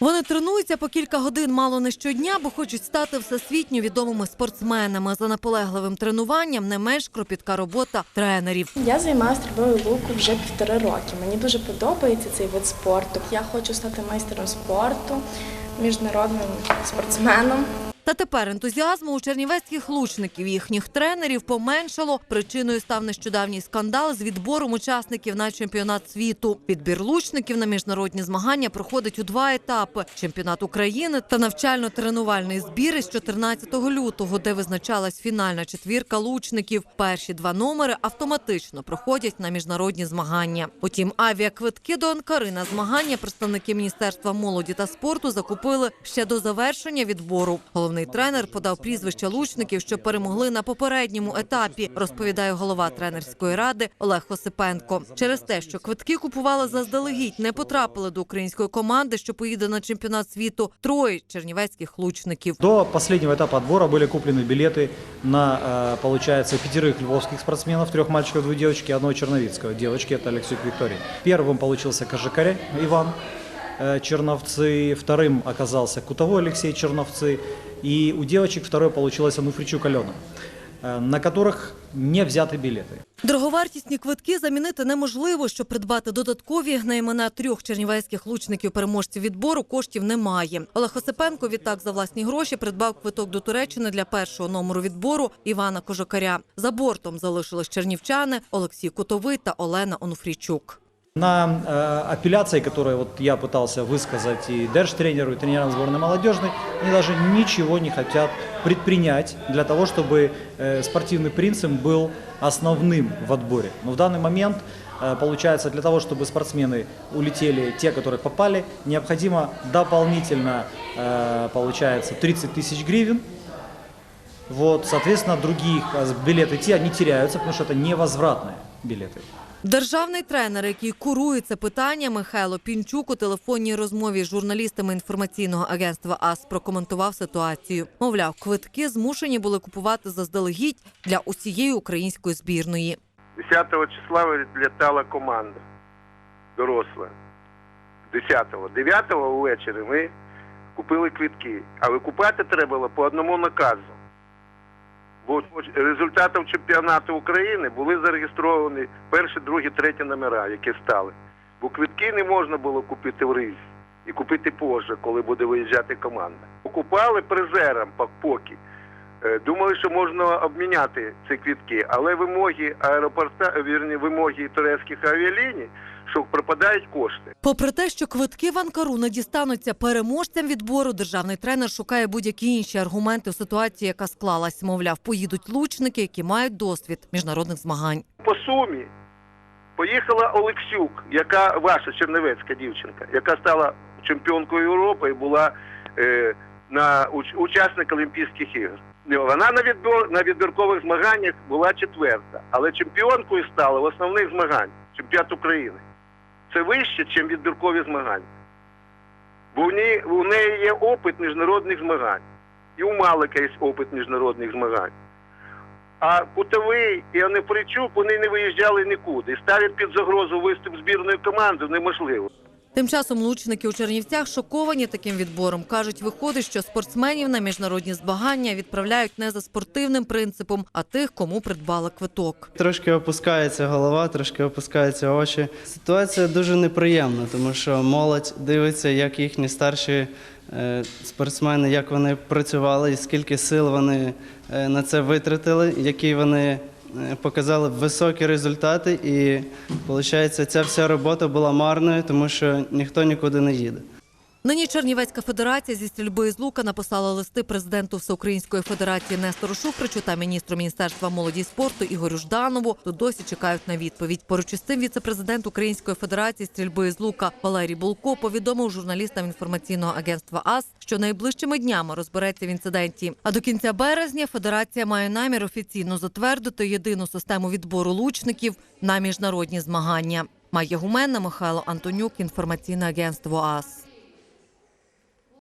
Вони тренуються по кілька годин мало не щодня, бо хочуть стати всесвітньо відомими спортсменами. За наполегливим тренуванням не менш кропітка робота тренерів. Я займаюся стрільбою луку вже півтори роки. Мені дуже подобається цей вид спорту. Я хочу стати майстером спорту, міжнародним спортсменом. Та тепер ентузіазму у чернівецьких лучників їхніх тренерів поменшало. Причиною став нещодавній скандал з відбором учасників на чемпіонат світу. Підбір лучників на міжнародні змагання проходить у два етапи: чемпіонат України та навчально-тренувальний збір із 14 лютого, де визначалась фінальна четвірка лучників. Перші два номери автоматично проходять на міжнародні змагання. Утім, авіаквитки до Анкари на змагання представники міністерства молоді та спорту закупили ще до завершення відбору. Головний тренер подав прізвища лучників, що перемогли на попередньому етапі. Розповідає голова тренерської ради Олег Осипенко. Через те, що квитки купували заздалегідь, не потрапили до української команди, що поїде на чемпіонат світу. Троє чернівецьких лучників. До последнего этапа отбора были куплены билеты на, э, получается, пятерых львовских спортсменов, трех мальчиков, двух девочек и одного черновицкого. Девочки это Алексей Викторий. Первым получился Кожикаря Иван э, Черновцы, вторым оказался Кутовой Алексей Черновцы, и у девочек второй получилась Ануфричук Алена, э, на которых не взяты билеты. Дороговартісні квитки замінити неможливо. Щоб придбати додаткові на імена трьох чернівецьких лучників переможців відбору коштів немає. Олег Осипенко відтак за власні гроші придбав квиток до Туреччини для першого номеру відбору Івана Кожокаря. За бортом залишились чернівчани Олексій Кутовий та Олена Онуфрійчук. На э, апелляции, которые вот я пытался высказать и держтренеру, и тренерам сборной молодежной, они даже ничего не хотят предпринять для того, чтобы э, спортивный принцип был основным в отборе. Но в данный момент, э, получается, для того, чтобы спортсмены улетели, те, которые попали, необходимо дополнительно, э, получается, 30 тысяч гривен. Вот, соответственно, других э, билеты те, они теряются, потому что это невозвратные билеты. Державний тренер, який курує це питання, Михайло Пінчук у телефонній розмові з журналістами інформаційного агентства АС прокоментував ситуацію. Мовляв, квитки змушені були купувати заздалегідь для усієї української збірної. 10 числа вилітала команда доросла. 10-го. 9-го ввечері ми купили квитки. А викупати треба було по одному наказу. Бо результатом чемпіонату України були зареєстровані перші, другі, треті номера, які стали. Бо квитки не можна було купити в Ризі і купити позже, коли буде виїжджати команда. Покупали призерам пок- поки. Е, Думали, що можна обміняти ці квітки, але вимоги аеропорта, вірні, вимоги турецьких авіаліній, що пропадають кошти. Попри те, що квитки в Анкару не дістануться переможцям відбору, державний тренер шукає будь-які інші аргументи в ситуації, яка склалась. Мовляв, поїдуть лучники, які мають досвід міжнародних змагань. По сумі поїхала Олексюк, яка ваша чернівецька дівчинка, яка стала чемпіонкою Європи і була е, на уч, учасник Олімпійських ігор. Вона на відбір на відбіркових змаганнях була четверта, але чемпіонкою стала в основних змаганнях чемпіонат України. Це вище, ніж відбіркові змагання. Бо в неї, в неї є опит міжнародних змагань. І у Малика є опит міжнародних змагань. А Кутовий і Анепричук, вони не виїжджали нікуди. І ставлять під загрозу виступ збірної команди неможливо. Тим часом лучники у Чернівцях шоковані таким відбором. кажуть, виходить, що спортсменів на міжнародні змагання відправляють не за спортивним принципом, а тих, кому придбали квиток. Трошки опускається голова, трошки опускаються очі. Ситуація дуже неприємна, тому що молодь дивиться, як їхні старші е, спортсмени, як вони працювали і скільки сил вони е, на це витратили, які вони показали високі результати. І виходить, ця вся робота була марною, тому що ніхто нікуди не їде. Нині Чернівецька федерація зі стрільби з лука написала листи президенту Всеукраїнської федерації Нестору Шуфричу та міністру міністерства молоді і спорту Ігорю Жданову. Тут досі чекають на відповідь. Поруч із тим віце-президент Української федерації стрільби з лука Валерій Булко повідомив журналістам інформаційного агентства АС, що найближчими днями розбереться в інциденті. А до кінця березня федерація має намір офіційно затвердити єдину систему відбору лучників на міжнародні змагання. Майя Гуменна, Михайло Антонюк, інформаційне агентство АС.